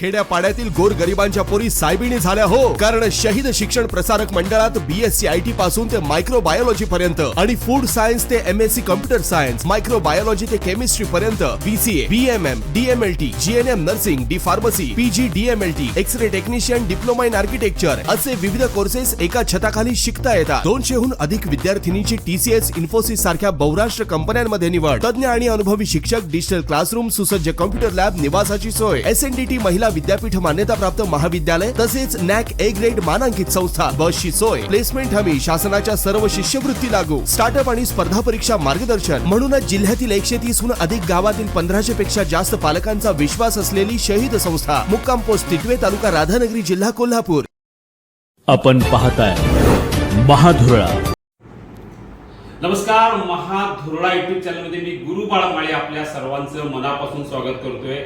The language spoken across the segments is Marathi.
खेड्यापाड्यातील गोर गरिबांच्या पोरी सायबिणी झाल्या हो. कारण शहीद शिक्षण प्रसारक मंडळात बीएससी आय टी पासून ते मायक्रो बायोलॉजी पर्यंत आणि फूड सायन्स ते M S C computer science microbiology ते केमिस्ट्री पर्यंत BCA BMM DMLT GNM nursing D pharmacy PG DMLT X ray technician diploma in architecture असे विविध कोर्सेस एका छताखाली शिकता येतात. दोनशेहून अधिक विद्यार्थिनीची टीसीएस इन्फोसिस सारख्या बहुराष्ट्र कंपन्यांमध्ये निवड. तज्ञ आणि अनुभवी शिक्षक डिजिटल क्लासरूम सुसज्ज कम्प्युटर लॅब निवासाची सोय. एस एन डी टी महिला विद्यापीठ मान्यताप्राप्त महाविद्यालय तसेच नॅक ए ग्रेड मानांकित संस्था बसची सोय प्लेसमेंट हमी शासनाच्या सर्व शिष्यवृत्ती लागू स्टार्टअप आणि स्पर्धा परीक्षा मार्गदर्शन. म्हणूनच जिल्ह्यातील एकशे तीसहून अधिक गावातील पंधराशे पेक्षा जास्त पालकांचा विश्वास असलेली शहीद संस्था मुक्काम पोस्ट तिटवे तालुका राधानगरी जिल्हा कोल्हापूर. आपण पाहताय महाधुरळा. नमस्कार महाधुरळा युट्यूब चॅनलमध्ये मी गुरु बाळमाळे आपल्या सर्वांचं मनापासून स्वागत करतोय.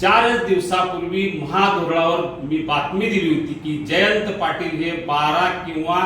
चारच दिवसापूर्वी महाधोरणावर मी बातमी दिली होती की जयंत पाटील हे बारा किंवा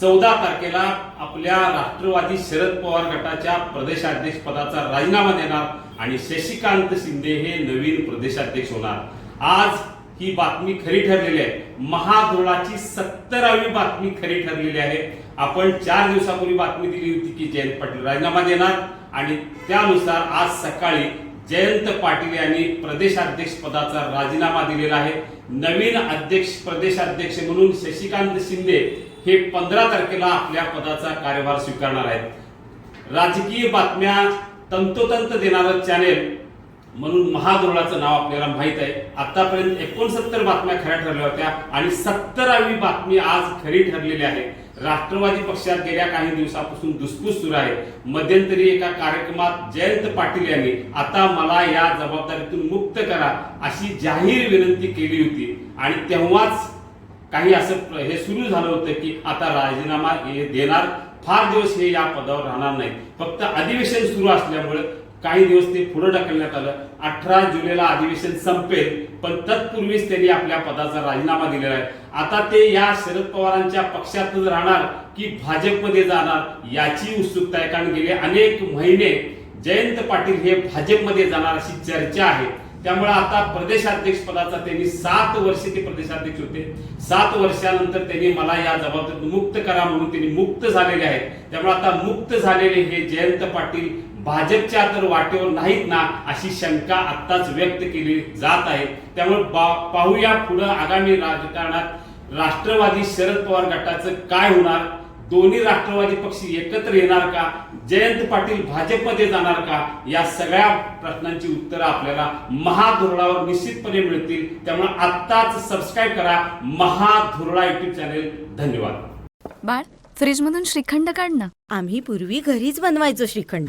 चौदा तारखेला आपल्या राष्ट्रवादी शरद पवार गटाच्या प्रदेशाध्यक्ष पदाचा राजीनामा देणार आणि शशिकांत शिंदे हे नवीन प्रदेशाध्यक्ष होणार. आज ही बातमी खरी ठरलेली आहे. महाधोरणाची सत्तरावी बातमी खरी ठरलेली आहे. आपण चार दिवसापूर्वी बातमी दिली होती की जयंत पाटील राजीनामा देणार आणि त्यानुसार आज सकाळी जयंत पाटील यांनी प्रदेशाध्यक्ष पदाचा राजीनामा दिलेला आहे. नवीन अध्यक्ष प्रदेशाध्यक्ष म्हणून शशिकांत शिंदे हे पंधरा तारखेला आपल्या पदाचा कार्यभार स्वीकारणार आहेत. राजकीय बातम्या तंतोतंत देणारं चॅनेल म्हणून महाद्रोणाचं नाव आपल्याला माहीत आहे. आतापर्यंत एकोणसत्तर बातम्या खऱ्या ठरल्या होत्या आणि सत्तरावी बातमी आज खरी ठरलेली आहे. राष्ट्रवादी पक्षात गेल्या काही दिवसापासून धुसफूस सुरू आहे. मध्यंतरी एका कार्यक्रमात जयंत पाटील यांनी आता मला या जबाबदारीतून मुक्त करा अशी जाहीर विनंती केली होती. आणि तेव्हाच काही असं हे सुरू झालं होतं की आता राजीनामा हे देणार फार दिवस हे या पदावर राहणार नाही फक्त अधिवेशन सुरू असल्यामुळे काही दिवस ते पुढे ढकलण्यात आलं. अठरा जुलैला अधिवेशन संपेल पण तत्पूर्वीच त्यांनी आपल्या पदाचा राजीनामा दिलेला आहे. आता ते या शरद पवारांच्या पक्षातच राहणार की भाजपमध्ये जाणार याची उत्सुकता आहे. कारण गेले अनेक महिने जयंत पाटील हे भाजपमध्ये जाणार अशी चर्चा आहे. त्यामुळे आता प्रदेशाध्यक्ष पदाचा त्यांनी सात वर्ष ते प्रदेशाध्यक्ष होते. सात वर्षानंतर त्यांनी मला या जबाबदारीतून मुक्त करा म्हणून त्यांनी मुक्त झालेले आहेत. त्यामुळे आता मुक्त झालेले हे जयंत पाटील भाजपच्या तर वाटेवर नाहीत ना अशी शंका आत्ताच व्यक्त केली जात आहे. त्यामुळे पाहूया पुढे आगामी राजकारणात राष्ट्रवादी शरद पवार गटाचं काय होणार? दोन्ही राष्ट्रवादी पक्ष एकत्र येणार का? जयंत पाटील भाजपमध्ये जाणार का? या सगळ्या प्रश्नांची उत्तरं आपल्याला महाधुरळावर निश्चितपणे मिळतील. त्यामुळे आत्ताच सबस्क्राईब करा महाधुरळा युट्यूब चॅनेल धन्यवाद. बाळ फ्रीजमधून श्रीखंड काढ ना. आम्ही पूर्वी घरीच बनवायचो श्रीखंड.